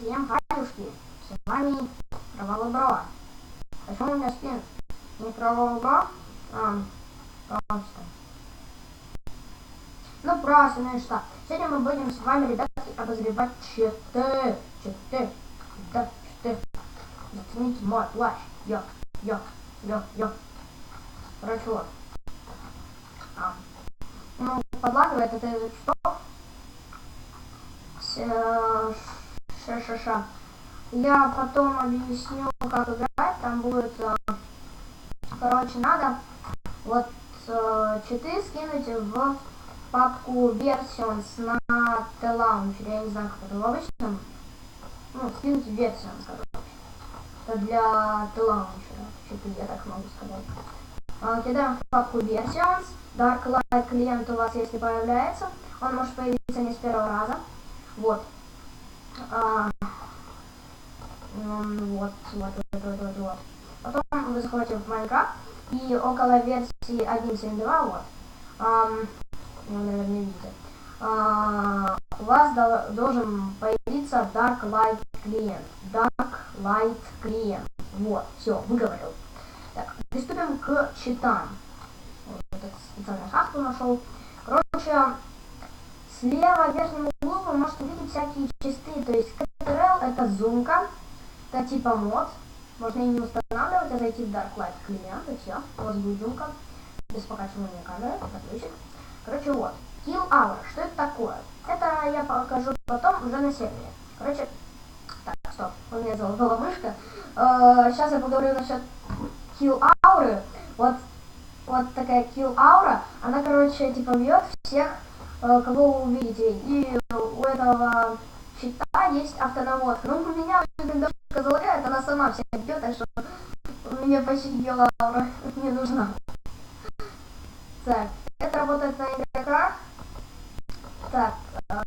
Всем хаюшки, с вами Кровавый Бро. Почему меня скин не Бро? А, просто. Ну просто, ну и что? Сегодня мы будем с вами, ребятки, обозревать читы. Читы. Да, читы. Зацените мой плащ. Йо, йо, йо, йо. Короче. А. Ну, подлагивает это что? Ша-ша-ша. Я потом объясню, как играть. Там будет, э, короче, надо вот э, читы скинуть в папку Versions на T-Launcher. Я не знаю, как это в обычном. Ну, скинуть Versions, короче. Это для T-Launcher. Читы, я так могу сказать. А, кидаем в папку Versions. Dark Light клиент у вас, если появляется. Он может появиться не с первого раза. Вот. А, вот, вот, вот, вот, вот, вот. Потом вы заходите в Майнкрафт, и около версии 1.7.2, вот, um, вы, наверное, видите, uh, у вас до, должен появиться Dark Light клиент. Dark Light клиент. Вот, все, выговорил. Так, приступим к читам. Вот, этот специальную шахту нашел. Короче, слева в вы можете видеть всякие чисты. То есть CTRL это зумка, это типа мод. Можно и не устанавливать, а зайти в Dark Light клиент, и все. У вас будет зумка без покачивания камеры, это плюсик. Короче, вот. Kill Hour. Что это такое? Это я покажу потом уже на сервере. Короче, так, стоп, у меня залагала мышка. Э, сейчас я поговорю насчет Kill Aura. Вот, вот такая Kill Aura, она, короче, типа бьет всех, кого вы увидите. И у этого щита есть автонаводка. Ну, у меня когда залагает, она сама вся бьет, так что мне почти Aura не нужна. Так, это работает на игроках. Так, э,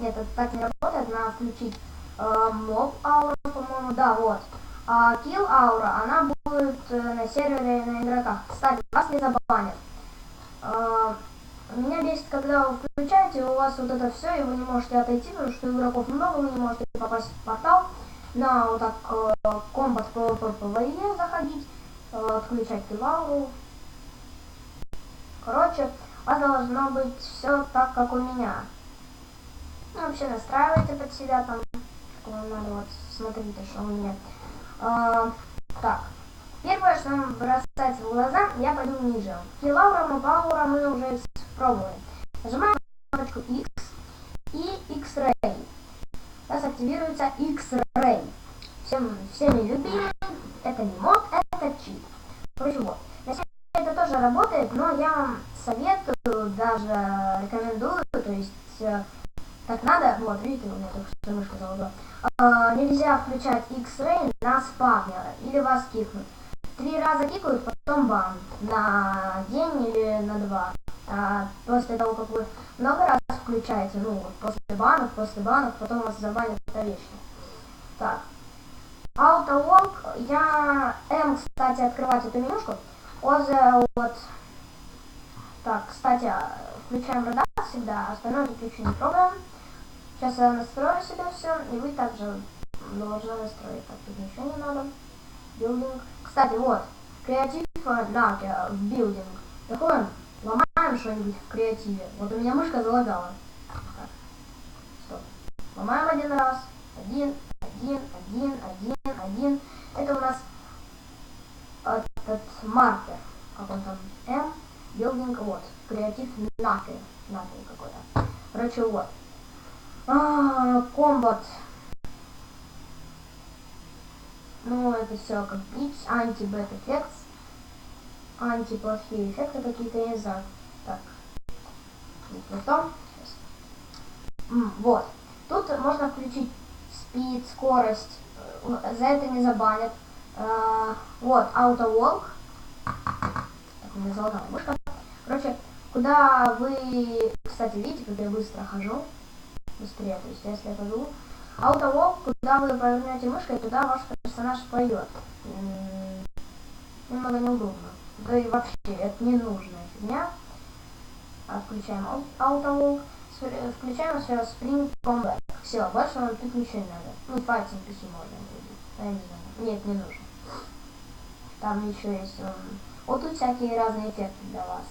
нет, это так не работает, надо включить э, моб аура, по-моему, да, вот. А kill аура, она будет э, на сервере на игроках. Кстати, вас не забанят. Э, меня бесит, когда вы включаете, у вас вот это все, и вы не можете отойти, потому что игроков много, вы не можете попасть в портал. На вот так э, комбат PvP заходить, э, отключать киллауру. Короче, у вас должно быть все так, как у меня. Ну, вообще настраивайте под себя там, вам надо, вот, смотрите, что у меня. А, так, первое, что нам бросается в глаза, я пойду ниже. Килаура, Мабаура мы уже пробовали. Нажимаем кнопочку X и X-Ray. У нас активируется X-Ray. Всем, всеми любимый, это не мод, это чип. Короче, вот. На самом это тоже работает, но я вам советую, даже рекомендую, то есть как надо, вот видите, у меня только что мышка залагала, а, нельзя включать X-Ray на спавнера или вас кикнут. Три раза кикают, потом бан на день или на два. А после того, как вы много раз включаете, ну вот после банов, после банов, потом вас забанят это вечно. Так. Auto-walk, я М, кстати, открывать эту менюшку. Озе, вот. Так, кстати, включаем радар всегда, остальное выключу не трогаем. Сейчас я настрою себе все, и вы также должны настроить. Так, тут ничего не надо. Билдинг. Кстати, вот. Креатив на в билдинг. Заходим, ломаем что-нибудь в креативе. Вот у меня мышка залагала. Стоп. Ломаем один раз. Один, один, один, один, один. Это у нас этот маркер. Как он там? М. Билдинг, вот. Креатив нафиг. Нафиг какой-то. Короче, вот. А, комбат. Ну, это все как X, анти-бет эффект. Анти-плохие эффекты какие-то, я не знаю. Так. Потом. Вот. Тут можно включить спид, скорость. За это не забанят. А, вот, auto-walk. Так, у меня золотая мышка. Короче, куда вы, кстати, видите, как я быстро хожу быстрее. То есть если я хожу аутовок, куда вы повернете мышкой, туда ваш персонаж поет. Немного неудобно. Да и вообще, это не нужная фигня. Отключаем с- включаем сейчас Spring Combat. Все, больше вам тут ничего не надо. Ну, файтинг PC можно выбить. Я не знаю. Нет, не нужно. Там еще есть... м, Вот тут всякие разные эффекты для вас.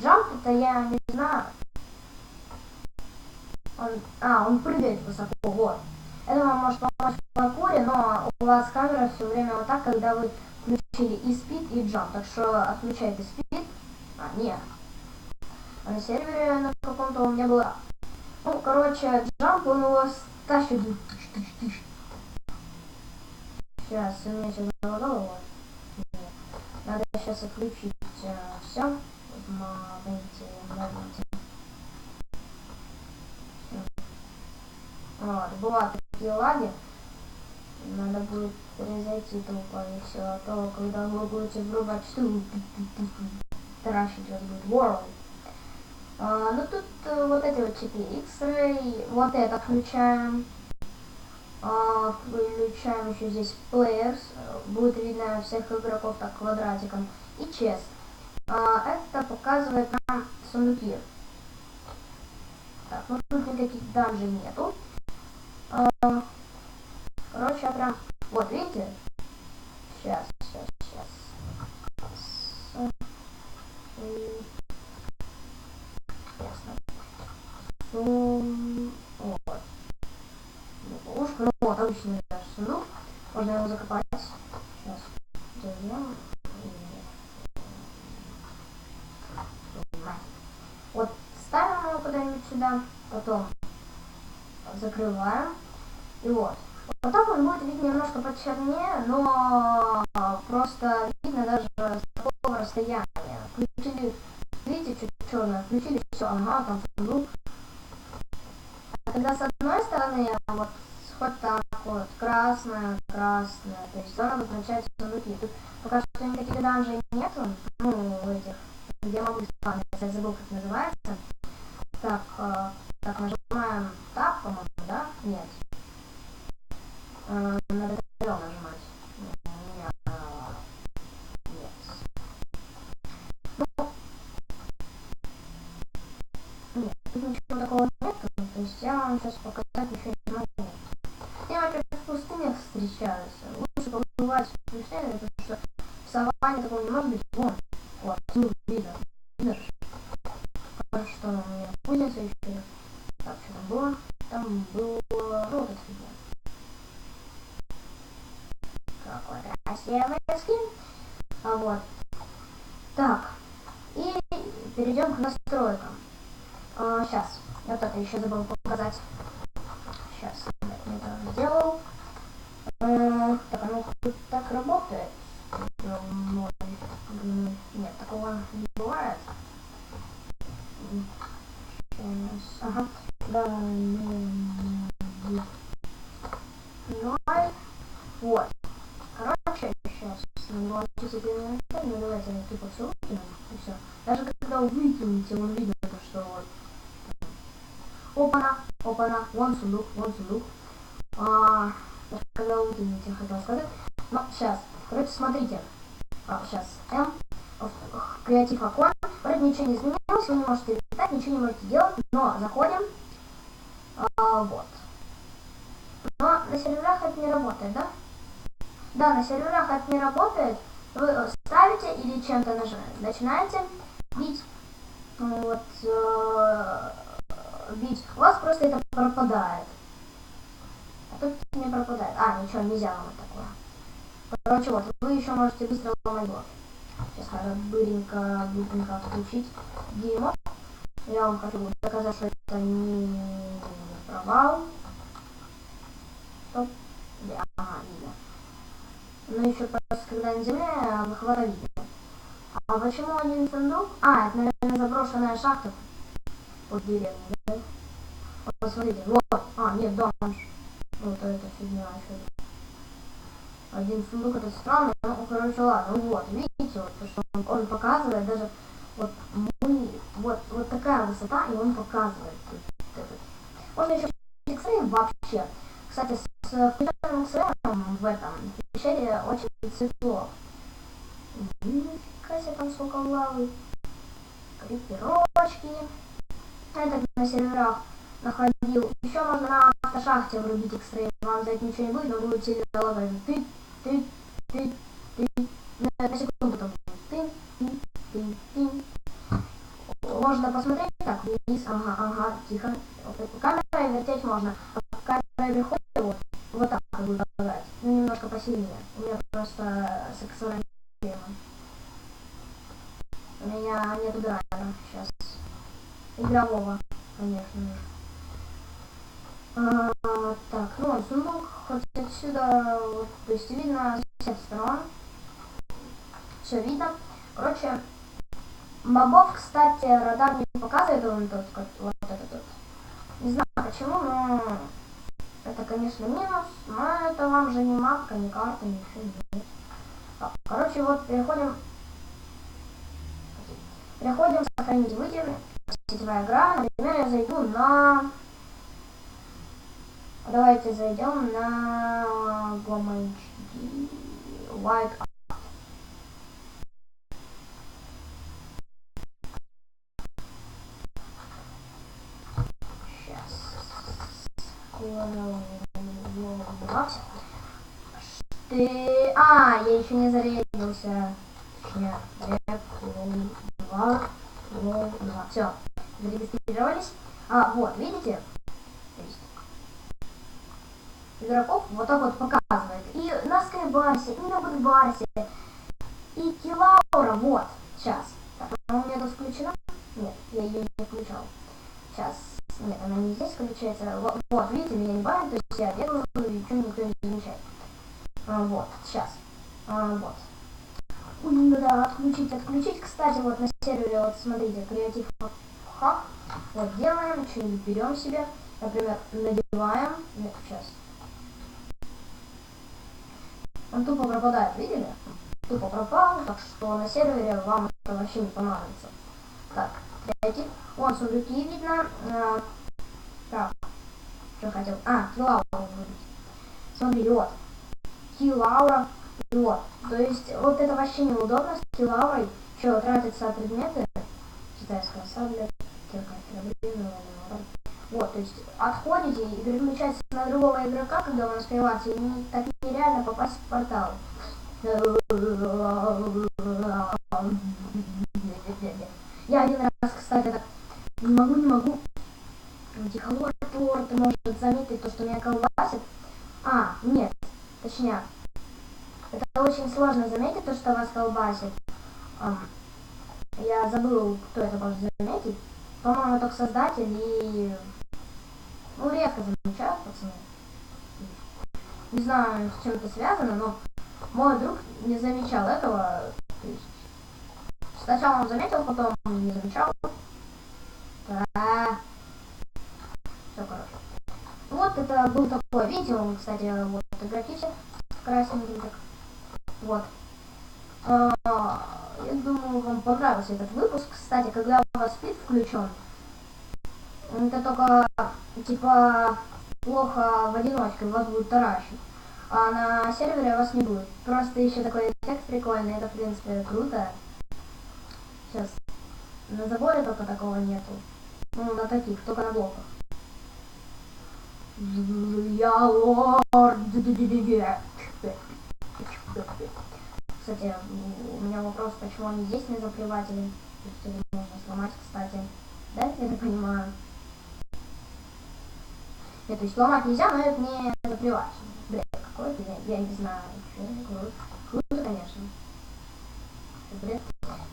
Джамп это я не знаю. Он, а, он прыгает высоко, вот. Это вам может помочь в паркуре, но у вас камера все время вот так, когда вы включили и спид, и джамп. Так что отключайте спид. А, нет. А на сервере на каком-то у меня было... Ну, короче, джамп, он его тащит. Сейчас, у меня сейчас. Нет. Надо сейчас отключить все в моменте, в моменте. Всё. Вот, бывают такие лаги. Надо будет перезайти тупо и все. А то, когда вы будете врубать что таращить вас будет World. А, ну тут э, вот эти вот 4 X-Ray, вот это включаем. А, включаем еще здесь Players, будет видно всех игроков так квадратиком. И Chest. А, это показывает нам сундуки. Так, ну тут никаких данжей нету. А, короче, я прям... Вот, видите? Сейчас, сейчас, сейчас. Ясно. Сум... Вот. Ловушка. Ну вот, обычный наш сундук. Можно его закопать. Сейчас. Зайдем. Вот ставим его куда-нибудь сюда, потом закрываем. И вот. Так он будет видно немножко почернее, но просто видно даже с такого расстояния. Включили, видите, чуть черное, включили все, ага, там сундук. А когда с одной стороны, вот хоть так вот, красная, красная, то есть он обозначает сундуки. Тут пока что никаких данжей нету, ну, этих, где могу спавниться, я забыл, как называется. Так, э, так, нажимаем так, по-моему, да? Нет. Э, надо L нажимать. Нет. э, Нет. Ну, нет, тут ничего такого нету, то есть я вам сейчас показать еще не могу. Я вообще в пустынях встречаюсь. Лучше побывать в пустыне, потому что в саванне такого не может быть. Вон, вот, ну, видно. Видно, ж. Кажется, что у меня кузница еще. Так, что там было? Там было... Ну, вот это фигня. Какой красивый скин. А вот. Так. И перейдем к настройкам. сейчас. Вот это еще забыл показать. Сейчас. Я это сделал. Э, так, оно хоть так работает. Ну, мой, м, Нет, такого не бывает. М, щас, Ага. Да. м, м, Ну, ай. вот. Короче, сейчас на часы ну давайте я тупо все выкину, и все. Даже когда выкинете, он видно, то, что вот. Опа-на, опа-на, вон сундук, вон сундук. А, когда выкинете, хотел сказать. Ну, сейчас. Короче, смотрите. А, сейчас. М. В- Креатив окон. Вроде ничего не изменилось, вы не можете летать, ничего не можете делать, но заходим. А, вот. Но на серверах это не работает, да? Да, на серверах это не работает. Вы э, ставите или чем-то наж- начинаете бить. Ну, Вот, э, бить. У вас просто это пропадает. А тут не пропадает. А, ничего, нельзя ломать такое. Короче, вот, вы еще можете быстро ломать блок. Сейчас надо быренько, быстренько включить геймод. Я вам хочу доказать, что это не провал. Да, ага, видно. Но еще просто когда на земле, выхвата видно. А почему один сундук? А, это, наверное, заброшенная шахта под деревней, да? Вот, посмотрите, вот. А, нет, дом. Вот это фигня еще. Один сундук это странно, ну, короче, ладно, ну вот, видите, вот, то, что он, он показывает даже, вот, мы, вот, вот такая высота, и он показывает. Можно еще X-Ray вообще. Кстати, с включенным X-Ray в этом пещере очень светло. Себе, там сколько лавы. Крипировочки. Это на серверах находил. Еще можно на автошахте врубить экстрим. Вам за это ничего не будет, но будет сильно лагать. Ты, ты, ты, ты. На, на секунду там. Ты, ты, ты, ты. Можно посмотреть так вниз. Ага, ага, тихо. Камерой вертеть можно. А камерой приходит вот, вот так будет лагать. Ну, немножко посильнее. У меня просто сексуальный у нет драйвера сейчас. Игрового, конечно же. А, так, ну, сундук хоть отсюда, вот, то есть видно с всех сторон. Все видно. Короче, мобов, кстати, радар не показывает он тот, вот этот вот. Не знаю почему, но это, конечно, минус, но это вам же не мапка, не карта, ничего нет. Так, короче, вот переходим Переходим сохранить выйдем. Сетевая игра. Например, я зайду на... Давайте зайдем на Gom HD White. Ты... А, я еще не зарядился. Нет, два, два. Все, зарегистрировались. А, вот, видите? Игроков вот так вот показывает. И на Скайбарсе, и на Бэкбарсе, и Килаура, вот, сейчас. Так, она у меня тут включена? Нет, я ее не включал. Сейчас. Нет, она не здесь включается. Вот, вот видите, меня не банят, то есть я бегаю, и ничего никто не замечает. А, вот, сейчас. А, вот. Ну да, отключить, отключить. Кстати, вот на сервере, вот смотрите, креатив хак. Вот делаем, что-нибудь берем себе. Например, надеваем. Нет, сейчас. Он тупо пропадает, видели? Тупо пропал, так что на сервере вам это вообще не понадобится. Так, креатив. Вон сундуки видно. А, так, что хотел? А, килаура выбить. Смотри, вот. Килаура вот. То есть вот это вообще неудобно с килаврой. Что, тратятся предметы. Китайская сабля, кирка, Вот, то есть отходите и переключаетесь на другого игрока, когда вы успеваете, и не, так нереально попасть в портал. Я один раз, кстати, так не могу, не могу. Дихолор торт может заметить то, что меня колбасит. А, нет, точнее, сложно заметить, то, что вас колбасит. Я забыл, кто это может заметить. По-моему, только создатель и... Ну, редко замечают, пацаны. Не знаю, с чем это связано, но мой друг не замечал этого. То есть, сначала он заметил, потом не замечал. Все, короче. Вот это был такое видео, кстати, вот графичек красненький так. Вот. А, я думаю, вам понравился этот выпуск. Кстати, когда у вас спид включен, это только, типа, плохо в одиночке, вас будет таращить. А на сервере вас не будет. Просто еще такой эффект прикольный, это, в принципе, круто. Сейчас. На заборе только такого нету. Ну, на таких, только на блоках. Я лорд. Кстати, у меня вопрос, почему они здесь не? То есть можно сломать, кстати. Да, я так понимаю. Нет, то есть сломать нельзя, но это не закрывать. Блин, какой-то, я, я не знаю. Круто, конечно. Бред.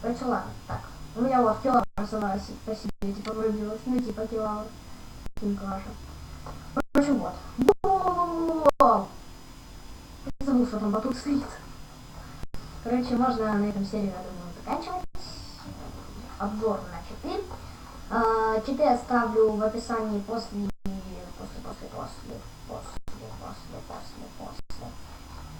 Короче, ладно, так. У меня вот киловатт сама по себе, типа, врубилась. Ну, типа, киловатт. Каша. Короче, вот. Забыл, что батут стоит. Короче, можно на этом серию, я думаю, заканчивать. Обзор на 4. А, 4 оставлю в описании после, после, после, после, после, после, после, после.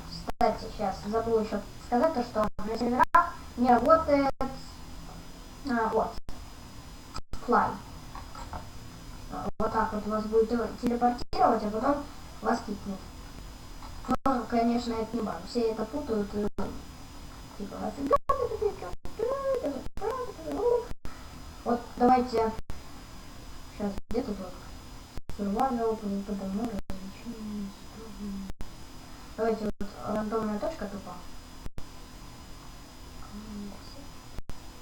Кстати, сейчас забыл еще сказать то, что на серверах не работает а, вот, fly. Вот так вот вас будет телепортировать, а потом вас кикнет. Но, конечно, это не баг. Все это путают. Типа, вот давайте... Сейчас, где тут вот? survival, потому Давайте вот рандомная точка тупо.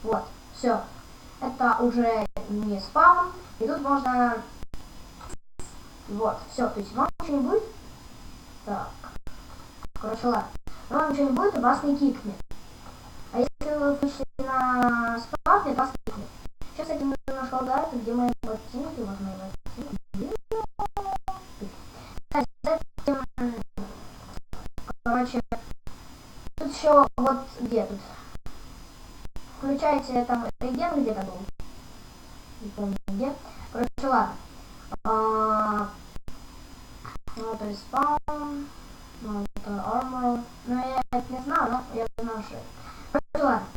Вот, все. Это уже не спам. И тут можно... Вот, все. То есть вам ничего не будет. Так. Короче, ладно. Вам ничего не будет, вас не кикнет. А если вы включите на спам, то вас кикнет. Сейчас этим немножко лагает, где мои ботинки, вот мои ботинки. Короче, тут еще вот где тут. Включайте там реген где-то был. Не помню где. Короче, ладно. А, ну, то Ну, это armor. Ну, я это не знаю, но я знаю, что Короче, ладно.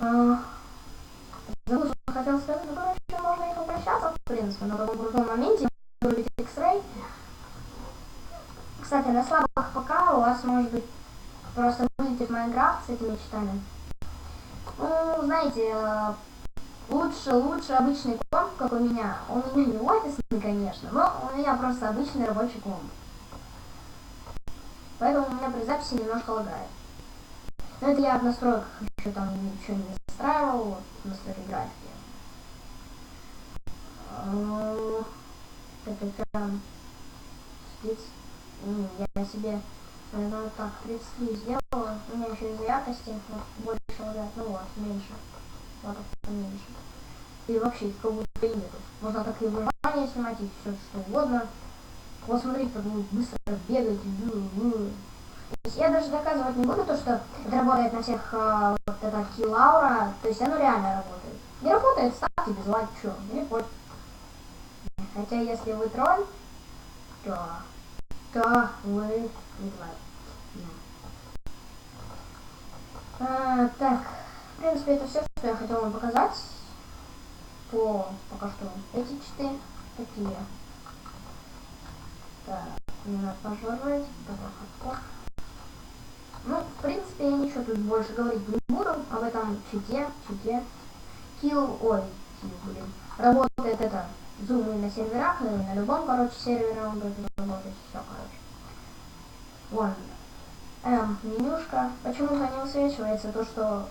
А, забыл, что хотел сказать, но, короче, можно и попрощаться, в принципе, на таком крутом моменте. Любите X-Ray. Кстати, на слабых ПК у вас может быть просто вылетит Майнкрафт с этими читами. Ну, знаете, э, лучше, лучше обычный комп, как у меня. У меня не офисный, конечно, но у меня просто обычный рабочий комп. Поэтому у меня при записи немножко лагает. Но это я в настройках еще там ничего не настраивал, вот, настройки графики. Это прям спиц. Я себе ну так, 33 сделала. У меня еще из-за яркости вот, больше лагает. Ну вот, меньше. Вот так поменьше. И вообще их как будто и нету. Можно так и выживание снимать, и все что угодно. Вот смотрите, как вы быстро бегаете. Я даже доказывать не буду то, что это работает на всех э, вот это киллаура, то есть оно реально работает. Не работает, ставьте без лайк, что, не пофиг. Хотя если вы тролль, то, то вы не лайк. А, так, в принципе, это все, что я хотела вам показать по пока что эти читы такие. Так, надо пожрать, хардкор. Ну, в принципе, я ничего тут больше говорить не буду об этом чите, чите. Kill, ой, блин. Работает это зумы на серверах, и на любом, короче, сервере он будет работать. Все, короче. Вон, М, менюшка. Почему-то не высвечивается то, что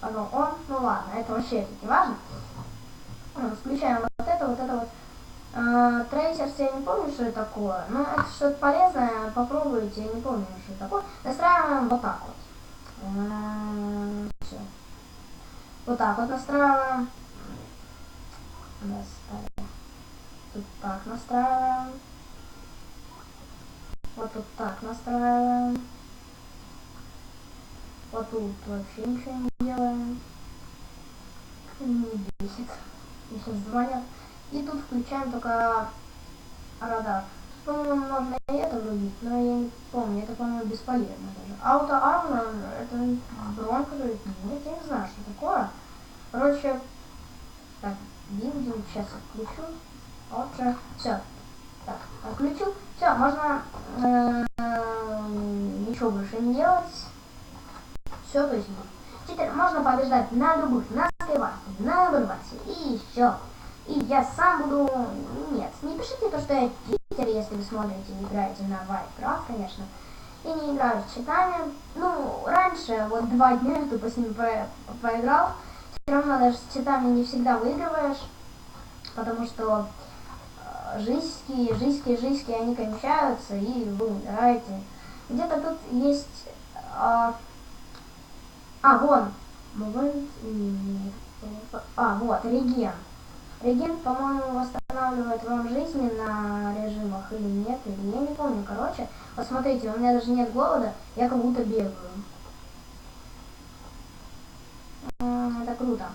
оно он. Ну ладно, это вообще не важно. Включаем вот это, вот это вот. А, трейсерс, я не помню, что это такое. Но это что-то полезное, попробуйте, я не помню, что это такое. Настраиваем вот так вот. Все. Вот так вот настраиваем. Тут так настраиваем. Вот тут так настраиваем. Вот тут вообще ничего не делаем. Не бесит. Сейчас звонят. И тут включаем только радар. По-моему, можно и это врубить, но я не помню, это, по-моему, бесполезно даже. Armor, это бронь, который... Нет, я не знаю, что такое. Короче, так, билдинг сейчас отключу. Вот же, все. Так, отключу. Все, можно э, ничего больше не делать все то есть Теперь можно побеждать на любых, на скайварсе, на Эберварсе и еще. И я сам буду... Нет, не пишите то, что я читер, если вы смотрите и играете на Вайкрафт, конечно. И не играю с читами. Ну, раньше, вот два дня я тупо с ним по поиграл. Все равно даже с читами не всегда выигрываешь. Потому что э, жизньские, жизньские, они кончаются, и вы умираете. Где-то тут есть... Э, а, вон. А, вот, реген. Реген, по-моему, восстанавливает вам жизни на режимах или нет, или я не помню. Короче, посмотрите, у меня даже нет голода, я как будто бегаю. Это круто.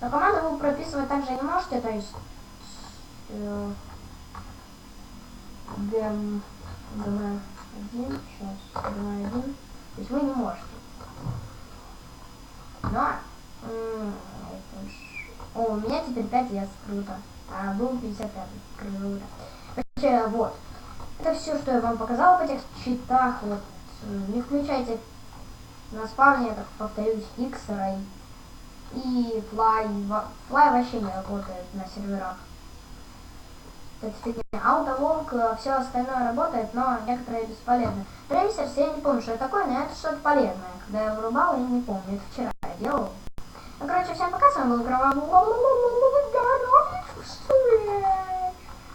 Но команду вы прописывать также не можете, то есть... Э, гм, один, сейчас, гм, один. То есть вы не можете. Но... О, у меня теперь 5 лет, круто. А был 55, круто. Вообще, вот. Это все, что я вам показала в этих читах. Вот. Не включайте на спавне, так повторюсь, X-Ray. И Fly. Fly вообще не работает на серверах. это фигня. Аутоволк, все остальное работает, но некоторые бесполезны. Трейсерс, я не помню, что это такое, но это что-то полезное. Когда я вырубал, я не помню, это вчера я делал. Ну, короче, всем пока, с вами был Кровавый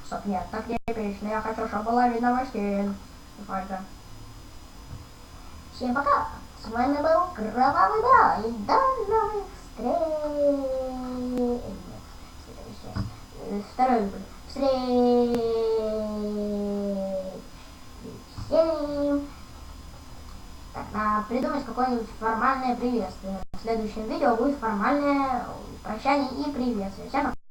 Стоп, нет, так не пишно, я хочу, чтобы была видна машин. Только. Всем пока, с вами был Кровавый Бро, и до новых встреч. Нет, второй. Встреч. Всем. Надо придумать какое-нибудь формальное приветствие. В следующем видео будет формальное прощание и приветствие. Всем пока.